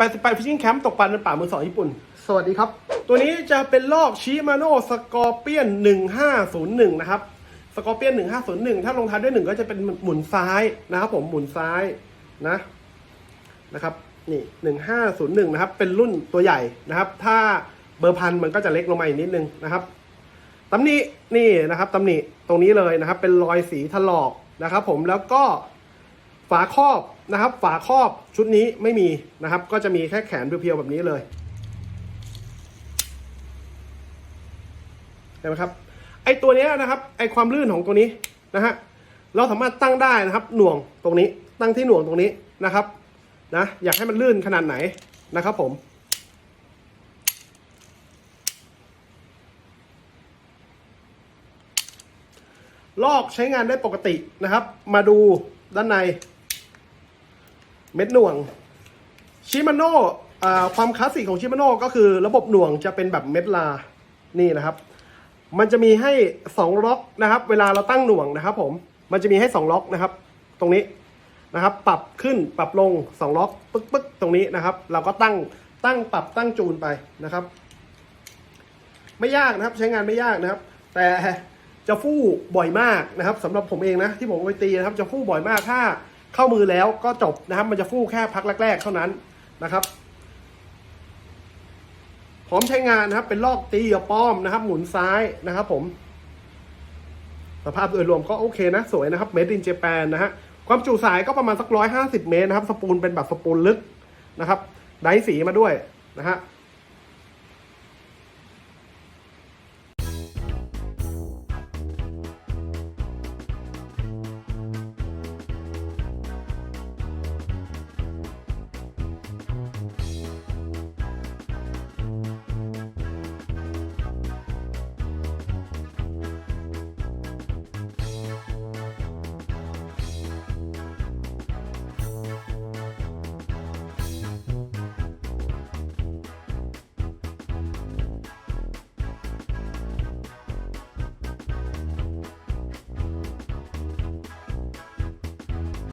88 Fishing Camp ตกปลาในป่ามือสองญี่ปุ่น สวัสดีครับ ตัวนี้จะเป็นลอกชิมาโน่สกอร์เปียน 1501 นะครับ สกอร์เปียน 1501 ถ้าลงท้ายด้วยหนึ่งก็จะเป็นหมุนซ้ายนะครับผมหมุนซ้ายนะนะครับ นี่ 1501 นะครับ เป็นรุ่นตัวใหญ่นะครับ ถ้าเบอร์พันมันก็จะเล็กลงมาอีกนิดนึงนะครับตำหนินี่นะครับตำหนิตรงนี้เลยนะครับ เป็นรอยสีถลอกนะครับ ผมแล้วก็ฝาครอบ นะครับ ฝาครอบชุดนี้ไม่มีนะครับ ก็จะมีแค่แขนเพียวๆแบบนี้เลยเห็นไหมครับ ไอตัวนี้นะครับ ไอความลื่นของตัวนี้นะฮะเราสามารถตั้งได้นะครับ หน่วงตรงนี้ ตั้งที่หน่วงตรงนี้นะครับนะอยากให้มันลื่นขนาดไหนนะครับผมลอกใช้งานได้ปกตินะครับ มาดูด้านใน เม็ดหน่วงชิมาโน่ความคลาสสิกของชิมาโน่ก็คือระบบหน่วงจะเป็นแบบเม็ดลานี่นะครับ มันจะมีให้สองล็อกนะครับ เวลาเราตั้งหน่วงนะครับ ผมมันจะมีให้สองล็อกนะครับ ตรงนี้นะครับ ปรับขึ้นปรับลงสองล็อกปึ๊กปึ๊กตรงนี้นะครับ เราก็ตั้งตั้งปรับตั้งจูนไปนะครับ ไม่ยากนะครับใช้งานไม่ยากนะครับ แต่จะฟู่บ่อยมากนะครับสำหรับผมเองนะที่ผมไปตีนะครับ จะฟู่บ่อยมากถ้า เข้ามือแล้วก็จบนะครับ มันจะฟู่แค่พักแรก ๆ เท่านั้นนะครับพร้อมใช้งานนะครับ เป็นลอกตีกับป้อมนะครับ หมุนซ้ายนะครับ ผม สภาพโดยรวมก็โอเคนะ สวยนะครับ made in Japan นะฮะความจุสายก็ประมาณสักร้อยห้าสิบเมตรนะครับ สปูลเป็นแบบสปูลลึกนะครับ ไดสีมาด้วยนะฮะ